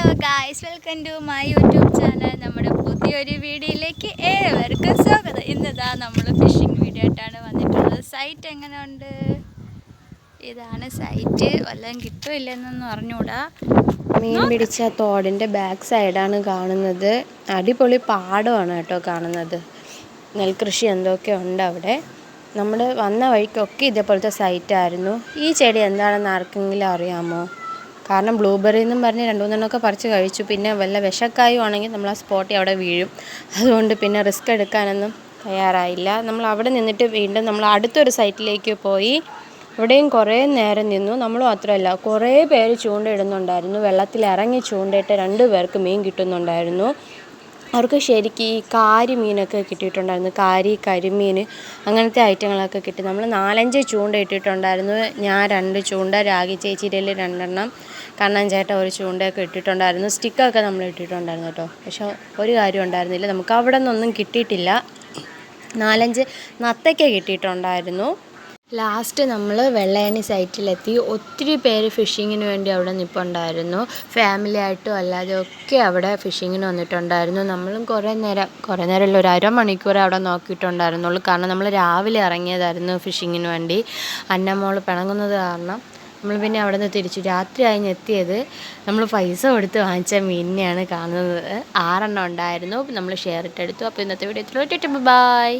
Hello guys welcome to my YouTube channel നമ്മുടെ പുതിയൊരു വീഡിയോയിലേക്ക് ഏവർക്കും സ്വാഗതം. ഇന്നതാ നമ്മൾ ഫിഷിംഗ് വീഡിയോ ആയിട്ടാണ് വന്നിട്ടുള്ളത്. സൈറ്റ് എങ്ങനെയുണ്ട്? ഇതാണ് സൈറ്റ് വല്ലതും കിട്ടുമില്ലെന്നൊന്നും അറിഞ്ഞൂടാ. മീൻ പിടിച്ച തോടിന്റെ ബാക്ക് സൈഡാണ് കാണുന്നത്. അടിപൊളി പാടമാണ് കേട്ടോ കാണുന്നത്. നെൽകൃഷി എന്തൊക്കെ ഉണ്ട് അവിടെ? നമ്മൾ വന്ന വഴിക്കൊക്കെ ഇതേപോലത്തെ സൈറ്റായിരുന്നു ഈ ചെടി എന്താണെന്ന് ആർക്കെങ്കിലും അറിയാമോ? കാരണം ബ്ലൂബെറി എന്നും പറഞ്ഞ് രണ്ട് മൂന്നെണ്ണമൊക്കെ പറിച്ച് കഴിച്ചു. പിന്നെ വല്ല വിഷക്കായും ആണെങ്കിൽ നമ്മൾ ആ സ്പോട്ടിൽ അവിടെ വീഴും. അതുകൊണ്ട് പിന്നെ റിസ്ക് എടുക്കാനൊന്നും തയ്യാറായില്ല. നമ്മൾ അവിടെ നിന്നിട്ട് വീണ്ടും നമ്മൾ അടുത്തൊരു സൈറ്റിലേക്ക് പോയി. ഇവിടെയും കുറേ നേരം നിന്നു. നമ്മൾ മാത്രമല്ല കുറേ പേര് ചൂണ്ടയിടുന്നുണ്ടായിരുന്നു. വെള്ളത്തിൽ ഇറങ്ങി ചൂണ്ടയിട്ട് രണ്ട് പേർക്ക് മീൻ കിട്ടുന്നുണ്ടായിരുന്നു. അവർക്ക് ശരിക്കും ഈ കാരി മീനൊക്കെ കിട്ടിയിട്ടുണ്ടായിരുന്നു. കാരി കരിമീൻ അങ്ങനത്തെ ഐറ്റങ്ങളൊക്കെ കിട്ടി. നമ്മൾ നാലഞ്ച് ചൂണ്ട ഇട്ടിട്ടുണ്ടായിരുന്നു. ഞാൻ രണ്ട് ചൂണ്ട രാഗി ചേച്ചിരിയിൽ രണ്ടെണ്ണം കണ്ണൻ ചേട്ടൻ ഒരു ചൂണ്ടയൊക്കെ ഇട്ടിട്ടുണ്ടായിരുന്നു. സ്റ്റിക്കൊക്കെ നമ്മൾ ഇട്ടിട്ടുണ്ടായിരുന്നു കേട്ടോ. പക്ഷെ ഒരു കാര്യം ഉണ്ടായിരുന്നില്ല. നമുക്ക് അവിടെ നിന്നൊന്നും കിട്ടിയിട്ടില്ല. നാലഞ്ച് നത്തയ്ക്ക കിട്ടിയിട്ടുണ്ടായിരുന്നു. ലാസ്റ്റ് നമ്മൾ വെള്ളയണി സൈറ്റിലെത്തി. ഒത്തിരി പേര് ഫിഷിങ്ങിന് വേണ്ടി അവിടെ നിൽപ്പുണ്ടായിരുന്നു ഫാമിലി ആയിട്ടും അല്ലാതെ ഒക്കെ അവിടെ ഫിഷിങ്ങിന് വന്നിട്ടുണ്ടായിരുന്നു. നമ്മളും കുറേ നേരം കുറേ നേരമല്ല ഒരു അരമണിക്കൂർ അവിടെ നോക്കിയിട്ടുണ്ടായിരുന്നുള്ളൂ. കാരണം നമ്മൾ രാവിലെ ഇറങ്ങിയതായിരുന്നു ഫിഷിങ്ങിന് വേണ്ടി. അന്നമോൾ പിണങ്ങുന്നത് കാരണം നമ്മൾ പിന്നെ അവിടെ നിന്ന് തിരിച്ചു. രാത്രി കഴിഞ്ഞ് എത്തിയത് നമ്മൾ പൈസ കൊടുത്ത് വാങ്ങിച്ച മീനിനെയാണ് കാണുന്നത്. ആറെണ്ണം ഉണ്ടായിരുന്നു. നമ്മൾ ഷെയർ ഇട്ടെടുത്തു അപ്പോൾ ഇന്നത്തെ വീഡിയോ ഇത്ര ബൈ.